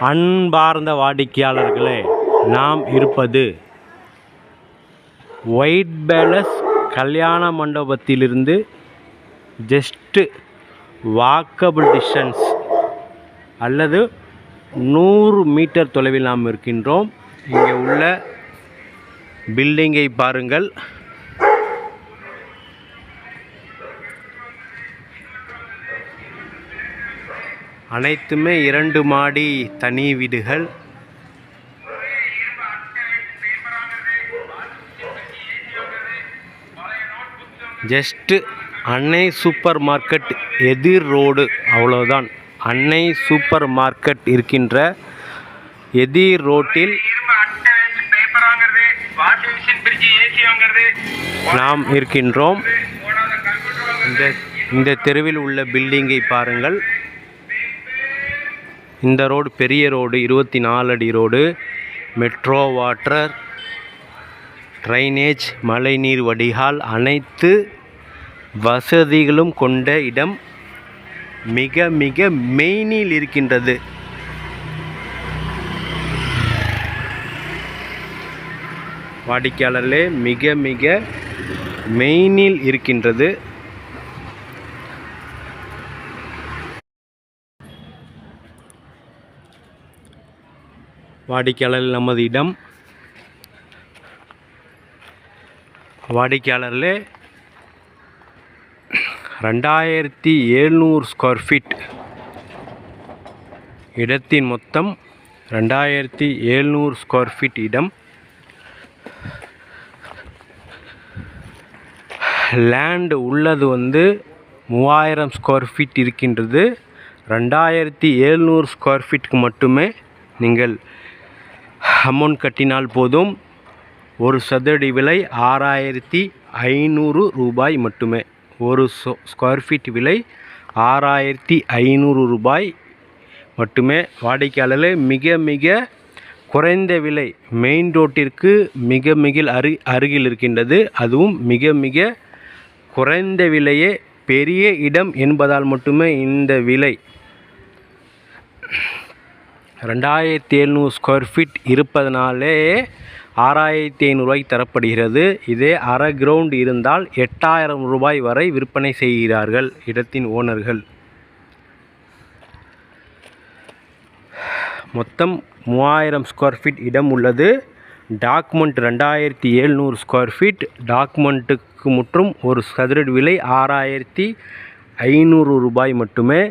அன்பார்ந்த வாடிக்கையாளர்களே நாம் இருப்பது ஒயிட் பேலஸ் கல்யாண மண்டபத்திலிருந்து ஜஸ்ட்டு வாக்கபிள் டிஸ்டன்ஸ் அல்லது நூறு மீட்டர் தொலைவில் நாம் இருக்கின்றோம். இங்கே உள்ள பில்டிங்கை பாருங்கள். அனைத்துமே இரண்டு மாடி தனி வீடுகள். ஜஸ்ட்டு அன்னை சூப்பர் மார்க்கெட் எதிர் ரோடு அவ்வளோதான் அன்னை சூப்பர் மார்க்கெட் இருக்கின்ற எதிர் ரோட்டில் நாம் இருக்கின்றோம். இந்த இந்த தெருவில் உள்ள பில்டிங்கை பாருங்கள். இந்த ரோடு பெரிய ரோடு இருபத்தி நாலு அடி ரோடு. மெட்ரோ வாட்டர் ட்ரைனேஜ் மழைநீர் வடிகால் அனைத்து வசதிகளும் கொண்ட இடம். மிக மிக மெயினில் இருக்கின்றது. வாடிக்கையாளர்களே மிக மிக மெயினில் இருக்கின்றது. வாடிக்கையாளர் நமது இடம். வாடிக்கையாளரில் ரெண்டாயிரத்தி எழுநூறு ஸ்கொயர் ஃபீட் இடத்தின் மொத்தம் ரெண்டாயிரத்தி எழுநூறு ஸ்கொயர் ஃபீட் இடம். லேண்டு உள்ளது வந்து மூவாயிரம் ஸ்கொயர் ஃபீட் இருக்கின்றது. ரெண்டாயிரத்தி எழுநூறு ஸ்கொயர் ஃபீட்டுக்கு மட்டுமே நீங்கள் அமௌண்ட் கட்டினால் போதும். ஒரு சதுரடி விலை ஆறாயிரத்தி ஐநூறு ரூபாய் மட்டுமே. ஒரு ஸ்கொயர் ஃபீட் விலை ஆறாயிரத்தி ஐநூறு ரூபாய் மட்டுமே. வாடிக்கையாளர்களே மிக மிக குறைந்த விலை மெயின் ரோட்டிற்கு மிக மிக அரு அருகில் இருக்கின்றது. அதுவும் மிக மிக குறைந்த விலையே பெரிய இடம் என்பதால் மட்டுமே இந்த விலை ரெண்டாயிரத்தி எழுநூறு ஸ்கொயர் ஃபீட் இருப்பதனாலே ஆறாயிரத்தி ஐநூறுரூவாய்க்கு தரப்படுகிறது. இதே அரை கிரவுண்ட் இருந்தால் எட்டாயிரம் ரூபாய் வரை விற்பனை செய்கிறார்கள் இடத்தின் ஓனர்கள். மொத்தம் மூவாயிரம் ஸ்கொயர் ஃபீட் இடம் உள்ளது. டாக்குமெண்ட் ரெண்டாயிரத்தி எழுநூறு ஸ்கொயர் ஃபீட் டாக்குமெண்ட்டுக்கு மற்றும் ஒரு சதுரடி விலை ஆறாயிரத்தி ஐநூறு ரூபாய் மட்டுமே.